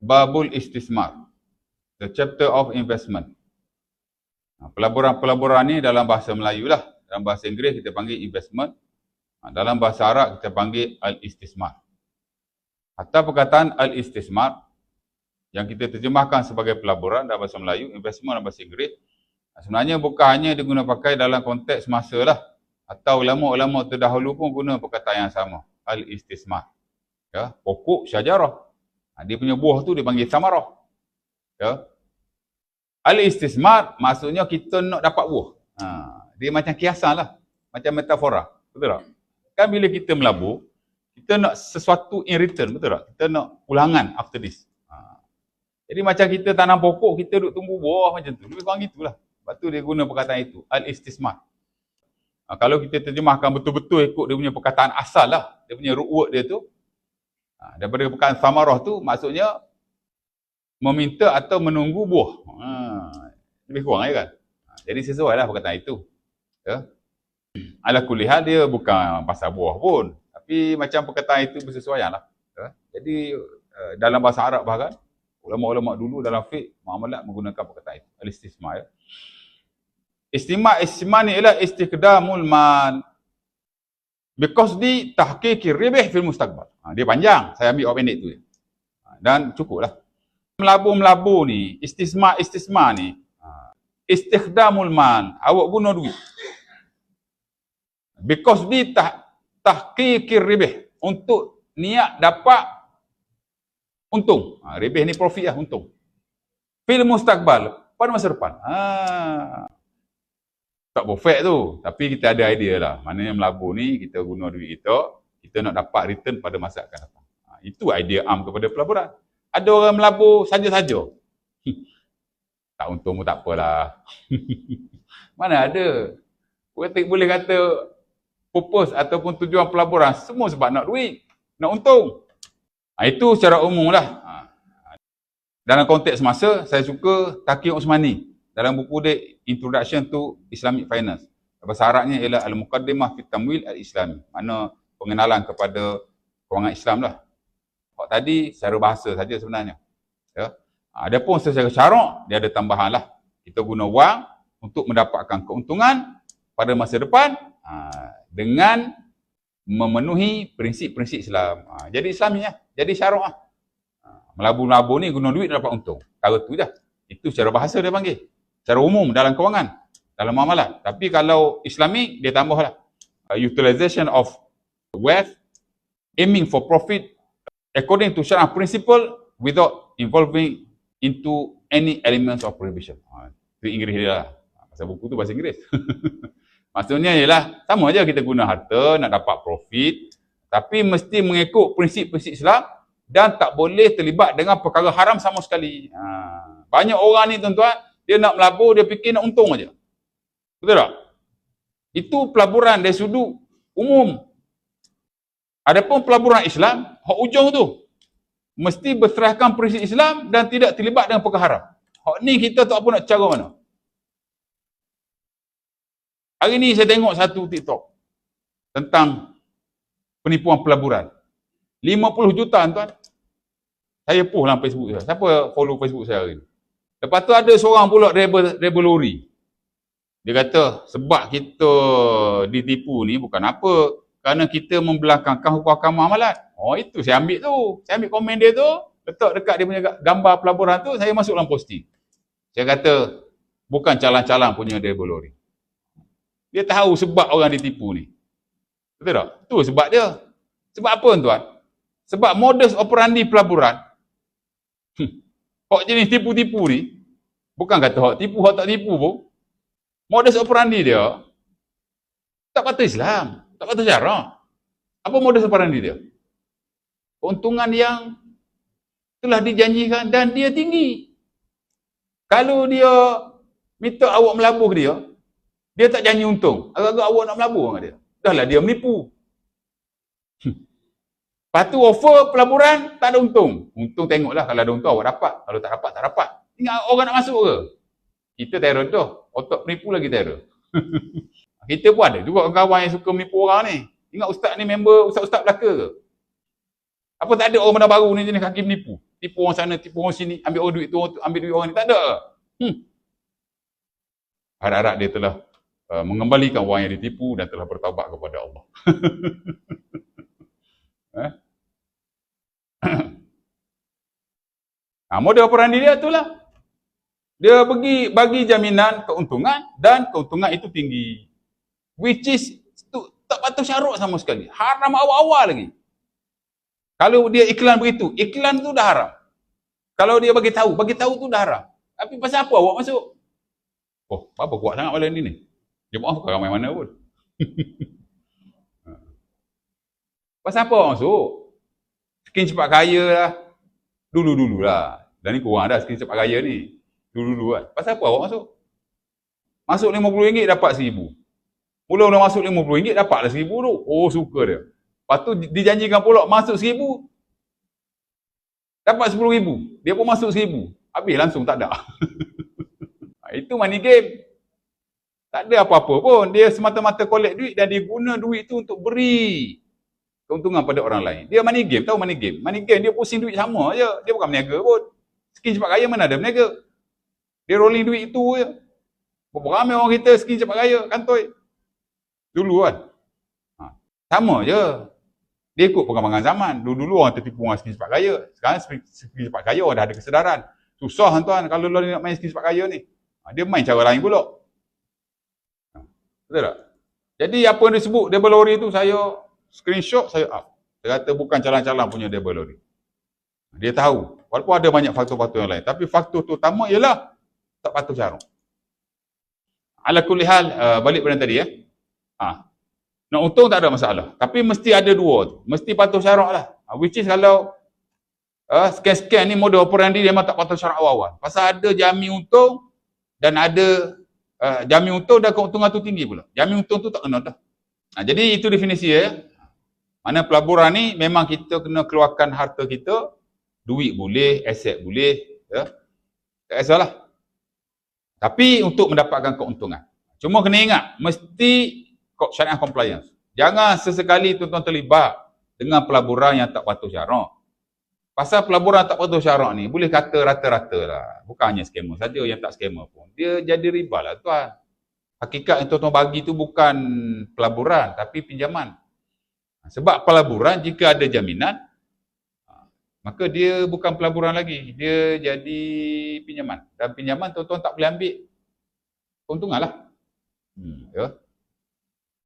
Babul Istismar. The chapter of investment. Ha, Pelaburan-pelaburan ni dalam bahasa Melayu lah. Dalam bahasa Inggeris kita panggil investment. Ha, Dalam bahasa Arab kita panggil al-istismar. Atau perkataan al-istismar yang kita terjemahkan sebagai pelaburan dalam bahasa Melayu, investment dalam bahasa Inggeris. ha, Sebenarnya bukan hanya diguna pakai dalam konteks masa lah. Atau ulama-ulama terdahulu pun guna perkataan yang sama. Al-istismar. Ya, pokok syajarah. Ha, Dia punya buah tu dipanggil samarah. Ya. Al-istismar maksudnya kita nak dapat buah. Ha, dia macam kiasan lah. Macam metafora. Betul tak? Kan bila kita melabur, kita nak sesuatu in return. Betul tak? Kita nak ulangan after this. Ha. Jadi macam kita tanam pokok, kita duduk tunggu buah macam tu. Lebih kurang gitulah. Lepas tu dia guna perkataan itu. Al-istismar. Ha, kalau kita terjemahkan betul-betul ikut dia punya perkataan asal lah. Dia punya root word dia tu. Ha, daripada perkataan samarah tu maksudnya meminta atau menunggu buah. Ha, lebih kurang ya kan? Ha, jadi sesuai lah perkataan itu. Ya. Ala kulihal dia bukan pasal buah pun. Tapi macam perkataan itu bersesuaian lah. Ya. Jadi uh, dalam bahasa Arab bahkan, ulama-ulama dulu dalam fiqh, muamalat menggunakan perkataan itu. Al-istisma ya. Istima istima ni ialah istiqdamul mal because di tahqiqi ribih fil mustaqbal. Ha, dia panjang, saya ambil pendek tu. Ha, dan cukuplah. Melabur-melabur ni, istisma-istisma ni, ha, istikhdamul mal, awak guna duit. Because di tah, tahqiqi ribih untuk niat dapat untung. Ha, ribih ni profit lah, untung. Fil mustaqbal, pada masa depan. Ha, tak perfect tu. Tapi kita ada idea lah. Maknanya melabur ni, kita guna duit kita, kita nak dapat return pada masa akan datang. Ha, itu idea am kepada pelaburan. Ada orang melabur saja-saja. tak untung pun tak apalah. Mana ada. Kita boleh kata purpose ataupun tujuan pelaburan semua sebab nak duit. Nak untung. Ha, itu secara umum lah. Ha. Dalam konteks masa, saya suka Taqi Osmani dalam buku dia Introduction to Islamic Finance. Bahasa Arabnya ialah Al-Muqaddimah fi Tamwil Al-Islami. Mana pengenalan kepada kewangan Islam lah. Hak tadi secara bahasa saja sebenarnya. Ya. Adapun secara syarak dia ada tambahan lah. Kita guna wang untuk mendapatkan keuntungan pada masa depan ha, dengan memenuhi prinsip-prinsip Islam. Ha, jadi Islamiah, jadi syarak lah. Ha, melabur-melabur ni guna duit dapat untung. Cara tu je. Itu secara bahasa dia panggil secara umum dalam kewangan, dalam muamalat. Tapi kalau Islami, dia tambahlah. Uh, utilization of wealth, aiming for profit according to Syariah principle without involving into any elements of prohibition. Ha, itu Inggeris dia lah. Pasal buku tu bahasa Inggeris. Maksudnya ialah, sama aja kita guna harta, nak dapat profit, tapi mesti mengikut prinsip-prinsip Islam dan tak boleh terlibat dengan perkara haram sama sekali. Ha, banyak orang ni tuan-tuan, dia nak melabur, dia fikir nak untung aja. Betul tak? Itu pelaburan dari sudut umum. Adapun pelaburan Islam, hak ujung tu mesti berserahkan prinsip Islam dan tidak terlibat dengan perkara haram. Hak ni kita tak apa nak cara mana. Hari ni saya tengok satu TikTok tentang penipuan pelaburan. 50 juta tuan. Saya post dalam Facebook saya. Siapa follow Facebook saya hari ni? Lepas tu ada seorang pula driver, driver lori. Dia kata sebab kita ditipu ni bukan apa. Kerana kita membelakangkan hukum-hukum amalat. Oh itu saya ambil tu. Saya ambil komen dia tu. Letak dekat dia punya gambar pelaburan tu. Saya masuk dalam posting. Saya kata bukan calang-calang punya lori. Dia tahu sebab orang ditipu ni. Betul tak? Tu sebab dia. Sebab apa tuan? Sebab modus operandi pelaburan. Hak jenis tipu-tipu ni, bukan kata hak tipu, hak tak tipu pun. Modus operandi dia, tak kata Islam, tak kata cara. Apa modus operandi dia? Keuntungan yang telah dijanjikan dan dia tinggi. Kalau dia minta awak melabur dia, dia tak janji untung. Agak-agak awak nak melabur dengan dia. Dahlah dia menipu. Lepas tu offer pelaburan, tak ada untung. Untung tengoklah kalau ada untung awak dapat. Kalau tak dapat, tak dapat. Ingat orang nak masuk ke? Kita terror tu. Otak penipu lagi terror. kita pun ada juga kawan yang suka menipu orang ni. Ingat ustaz ni member ustaz-ustaz belaka ke? Apa tak ada orang mana baru ni jenis kaki menipu? tipu orang sana, tipu orang sini, ambil orang duit tu, ambil duit orang ni. Tak ada. Hmm. Harap-harap dia telah uh, mengembalikan wang yang ditipu dan telah bertaubat kepada Allah. eh? nah, model operandi dia itulah. Dia bagi bagi jaminan keuntungan dan keuntungan itu tinggi. Which is tu, tak patut syarat sama sekali. Haram awal-awal lagi. Kalau dia iklan begitu, iklan tu dah haram. Kalau dia bagi tahu, bagi tahu tu dah haram. Tapi pasal apa awak masuk? Oh, apa kuat sangat malam ni ni? Maaf bukan ramai mana pun. pasal apa awak masuk? Skin cepat kaya lah. Dulu-dulu lah. Dan ni kurang dah skin cepat kaya ni. Dulu-dulu kan. Pasal apa awak masuk? Masuk RM50 dapat RM1,000. Mula-mula masuk RM50 dapatlah RM1,000 tu. Oh suka dia. Lepas tu dijanjikan pula masuk seribu. Dapat sepuluh ribu. Dia pun masuk seribu. Habis langsung tak ada. Itu money game. Tak ada apa-apa pun. Dia semata-mata collect duit dan dia guna duit tu untuk beri keuntungan pada orang lain. Dia money game. Tahu money game? Money game dia pusing duit sama je. Dia bukan meniaga pun. Skin cepat kaya mana ada meniaga. Dia rolling duit itu je. Berapa ramai orang kita skin cepat kaya kantoi. Dulu kan. Ha. Sama je. Dia ikut perkembangan zaman. Dulu-dulu orang tertipu dengan skin cepat kaya. Sekarang skin cepat kaya orang dah ada kesedaran. Susah tuan kalau lo nak main skin cepat kaya ni. Ha, dia main cara lain pula. Ha, betul tak? Jadi apa yang disebut double lori tu saya screenshot saya up. Dia kata bukan calang-calang punya double lori. Dia tahu. Walaupun ada banyak faktor-faktor yang lain. Tapi faktor tu utama ialah tak patuh carung. Ala kulihal, uh, balik pada tadi ya. Ha, nak untung tak ada masalah. Tapi mesti ada dua tu. Mesti patuh syarak lah. Ah, which is kalau uh, scan-scan ni model operandi dia memang tak patuh syarak awal-awal. Pasal ada jamin untung dan ada uh, jamin untung dan keuntungan tu tinggi pula. Jamin untung tu tak kena dah. Nah, jadi itu definisi ya. Mana pelaburan ni memang kita kena keluarkan harta kita. Duit boleh, aset boleh. Ya. Tak kisahlah. Tapi untuk mendapatkan keuntungan. Cuma kena ingat, mesti syariah compliance. Jangan sesekali tuan-tuan terlibat dengan pelaburan yang tak patuh syarak. Pasal pelaburan tak patuh syarak ni, boleh kata rata-rata lah. Bukan hanya skamer saja yang tak skamer pun. Dia jadi riba lah tuan. Hakikat yang tuan-tuan bagi tu bukan pelaburan, tapi pinjaman. Sebab pelaburan jika ada jaminan, maka dia bukan pelaburan lagi. Dia jadi pinjaman. Dan pinjaman tuan-tuan tak boleh ambil keuntungan lah. Hmm, ya.